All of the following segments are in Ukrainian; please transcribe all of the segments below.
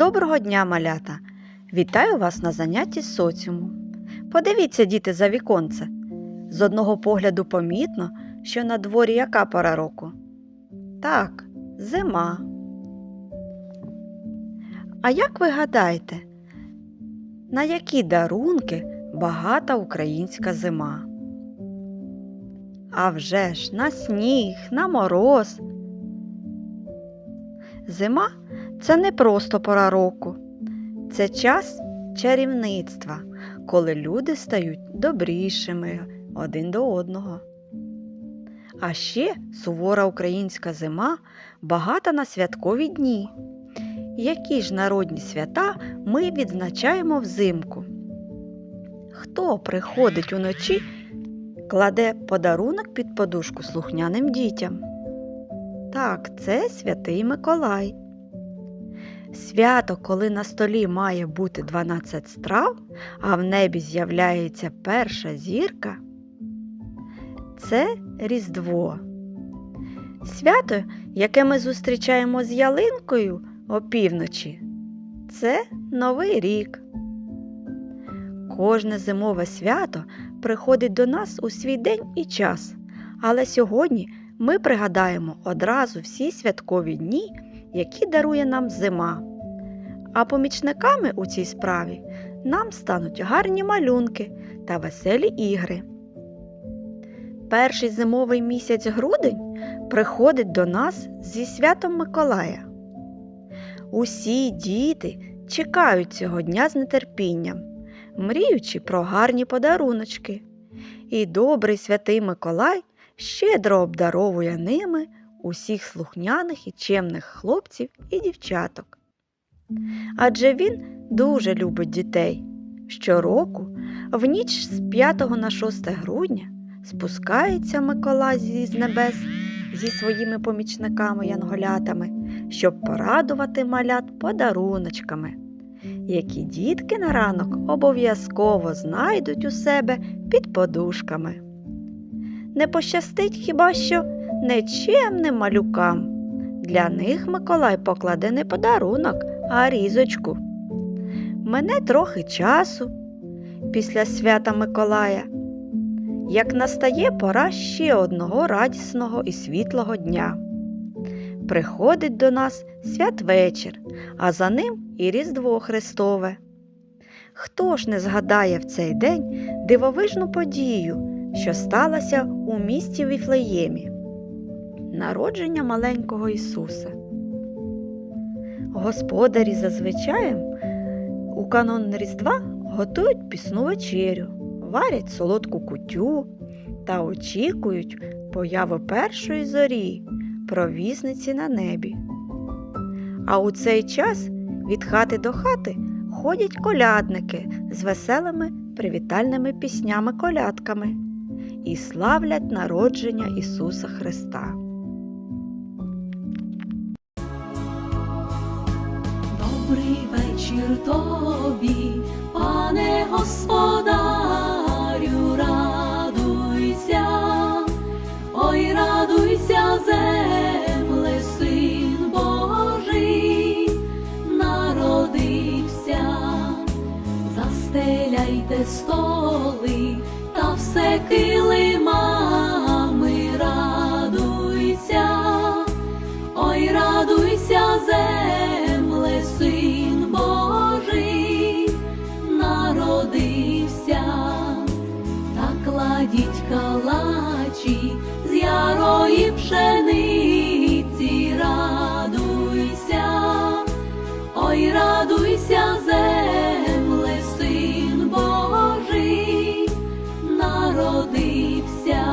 Доброго дня, малята! Вітаю вас на занятті соціуму. Подивіться, діти, за віконце. З одного погляду помітно, що на дворі яка пора року? Так, зима. А як ви гадаєте, на які дарунки багата українська зима? А вже ж на сніг, на мороз. Зима це не просто пора року, це час чарівництва, коли люди стають добрішими один до одного. А ще сувора українська зима багата на святкові дні. Які ж народні свята ми відзначаємо взимку? Хто приходить уночі, кладе подарунок під подушку слухняним дітям? Так, це святий Миколай. Свято, коли на столі має бути 12 страв, а в небі з'являється перша зірка, це Різдво. Свято, яке ми зустрічаємо з ялинкою опівночі, це Новий рік. Кожне зимове свято приходить до нас у свій день і час, але сьогодні ми пригадаємо одразу всі святкові дні, які дарує нам зима. А помічниками у цій справі нам стануть гарні малюнки та веселі ігри. Перший зимовий місяць грудень приходить до нас зі святом Миколая. Усі діти чекають цього дня з нетерпінням, мріючи про гарні подаруночки. І добрий святий Миколай щедро обдаровує ними усіх слухняних і чемних хлопців і дівчаток. Адже він дуже любить дітей. Щороку, в ніч з 5 на 6 грудня, спускається Миколай з небес зі своїми помічниками янголятами, щоб порадувати малят подаруночками, які дітки на ранок обов'язково знайдуть у себе під подушками. Не пощастить хіба що нечемним малюкам. Для них Миколай покладе не подарунок, а різочку. Мене трохи часу після свята Миколая, як настає пора ще одного радісного і світлого дня. Приходить до нас святвечір, а за ним і Різдво Христове. Хто ж не згадає в цей день дивовижну подію, що сталася у місті Віфлеємі? Народження маленького Ісуса. Господарі зазвичай у канон Різдва готують пісну вечерю, варять солодку кутю та очікують появи першої зорі, провісниці на небі. А у цей час від хати до хати ходять колядники з веселими привітальними піснями колядками і славлять народження Ісуса Христа. Добрий вечір столи та все килимами, народився.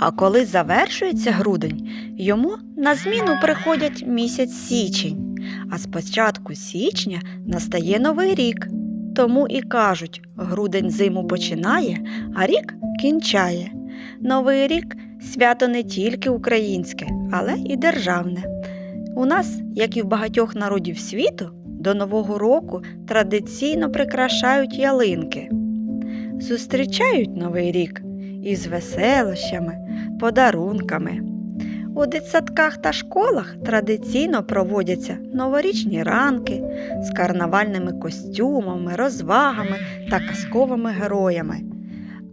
А коли завершується грудень, йому на зміну приходять місяць січень, а з початку січня настає новий рік. Тому і кажуть, грудень зиму починає, а рік кінчає. Новий рік свято не тільки українське, але і державне. У нас, як і в багатьох народів світу, до Нового року традиційно прикрашають ялинки. Зустрічають Новий рік із веселощами подарунками. У дитсадках та школах традиційно проводяться новорічні ранки з карнавальними костюмами, розвагами та казковими героями.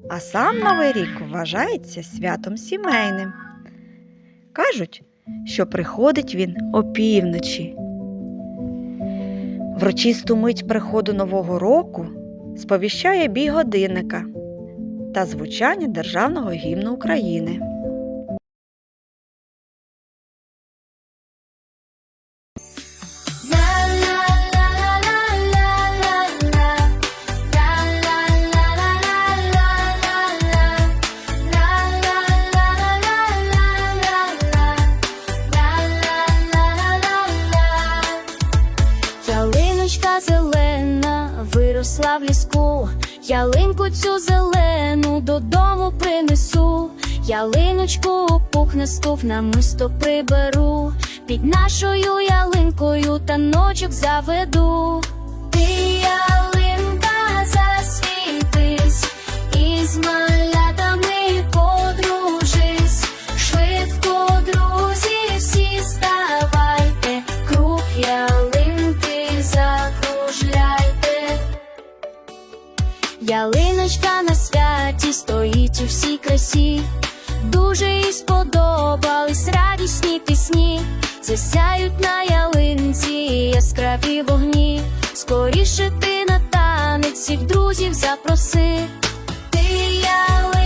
А сам Новий рік вважається святом сімейним. Кажуть, що приходить він опівночі. Врочисту мить приходу Нового року сповіщає бій годинника та звучання Державного гімну України. Ялинку цю зелену додому принесу, ялиночку пухнастув намисто приберу, під нашою ялинкою таночок заведу. Ти ялинка засвітись, із малятами у всій красі, дуже їй сподобались радісні пісні, засяють на ялинці яскраві вогні. Скоріше ти на танець всіх друзів запроси. Ти ялинка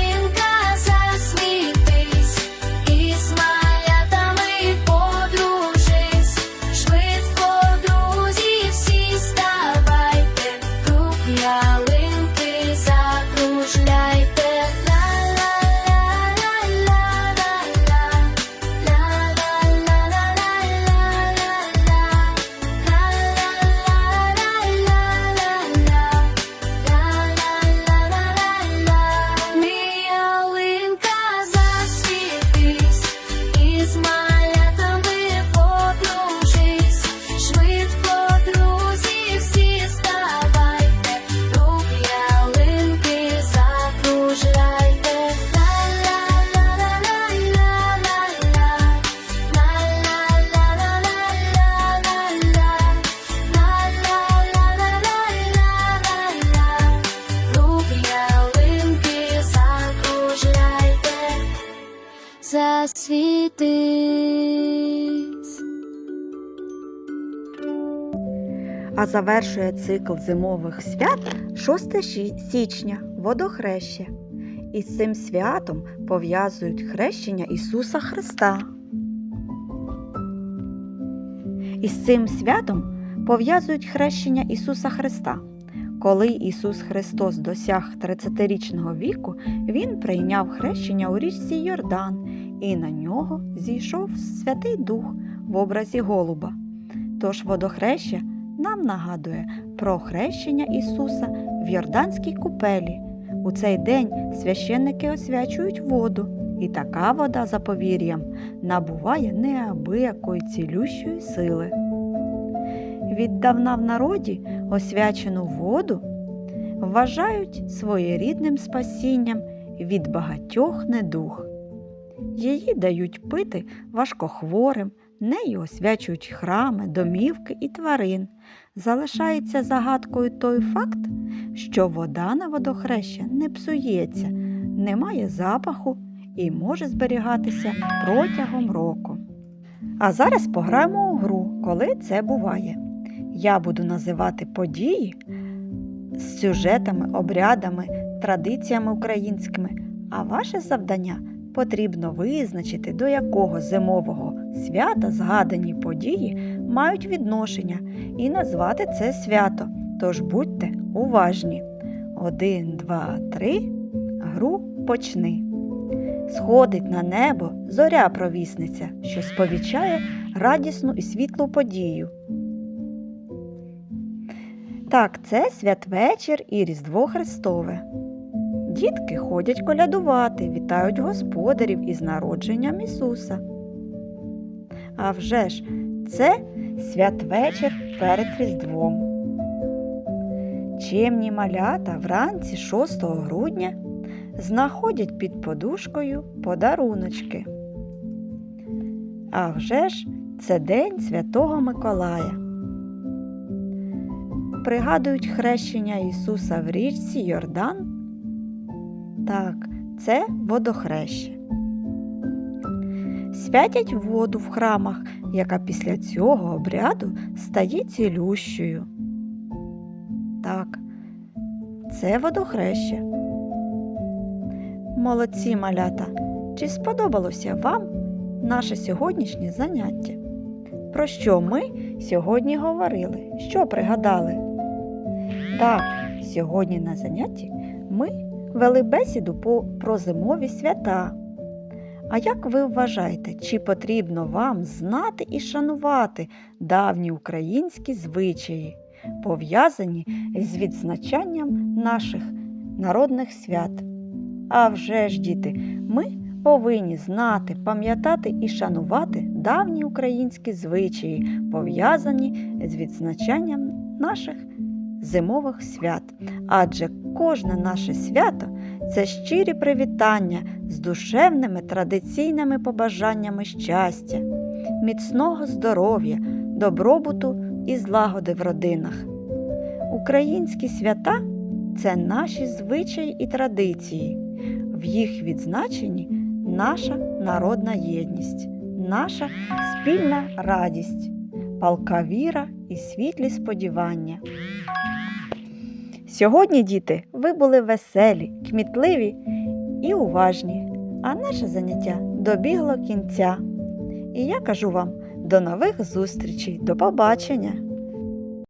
А завершує цикл зимових свят 6 щі- січня водохреща. Із цим святом пов'язують хрещення Ісуса Христа. Із цим святом пов'язують хрещення Ісуса Христа. Коли Ісус Христос досяг 30-річного віку, Він прийняв хрещення у річці Йордан, і на нього зійшов Святий Дух в образі голуба. Тож водохреща нам нагадує про хрещення Ісуса в Йорданській купелі. У цей день священники освячують воду, і така вода за повір'ям набуває неабиякої цілющої сили. Віддавна в народі освячену воду вважають своєрідним спасінням від багатьох недуг. Її дають пити важкохворим, нею освячують храми, домівки і тварин. Залишається загадкою той факт, що вода на водохреща не псується, не має запаху і може зберігатися протягом року. А зараз пограємо у гру, коли це буває. Я буду називати події з сюжетами, обрядами, традиціями українськими, а ваше завдання потрібно визначити, до якого зимового свята згадані події мають відношення і назвати це свято. Тож будьте уважні. Один, два, три. Гру почни. Сходить на небо зоря провісниця, що сповічає радісну і світлу подію. Так, це святвечір і Різдво Христове. Дітки ходять колядувати, вітають господарів із народженням Ісуса. А вже ж, це святвечір перед Різдвом. Чемні малята вранці 6 грудня знаходять під подушкою подаруночки. А вже ж це День Святого Миколая. Пригадують хрещення Ісуса в річці Йордан? Так, це водохреще. Святять воду в храмах, яка після цього обряду стає цілющою. Так, це водохреще. Молодці малята! Чи сподобалося вам наше сьогоднішнє заняття? Про що ми сьогодні говорили? Що пригадали? Так, сьогодні на занятті вели бесіду про зимові свята. А як ви вважаєте, чи потрібно вам знати і шанувати давні українські звичаї, пов'язані з відзначанням наших народних свят? А вже ж, діти, ми повинні знати, пам'ятати і шанувати давні українські звичаї, пов'язані з відзначанням наших зимових свят. Адже кожне наше свято це щирі привітання з душевними традиційними побажаннями щастя, міцного здоров'я, добробуту і злагоди в родинах. Українські свята це наші звичаї і традиції. В їх відзначенні наша народна єдність, наша спільна радість, палка віра і світлі сподівання. Сьогодні, діти, ви були веселі, кмітливі і уважні, а наше заняття добігло кінця. І я кажу вам до нових зустрічей, до побачення!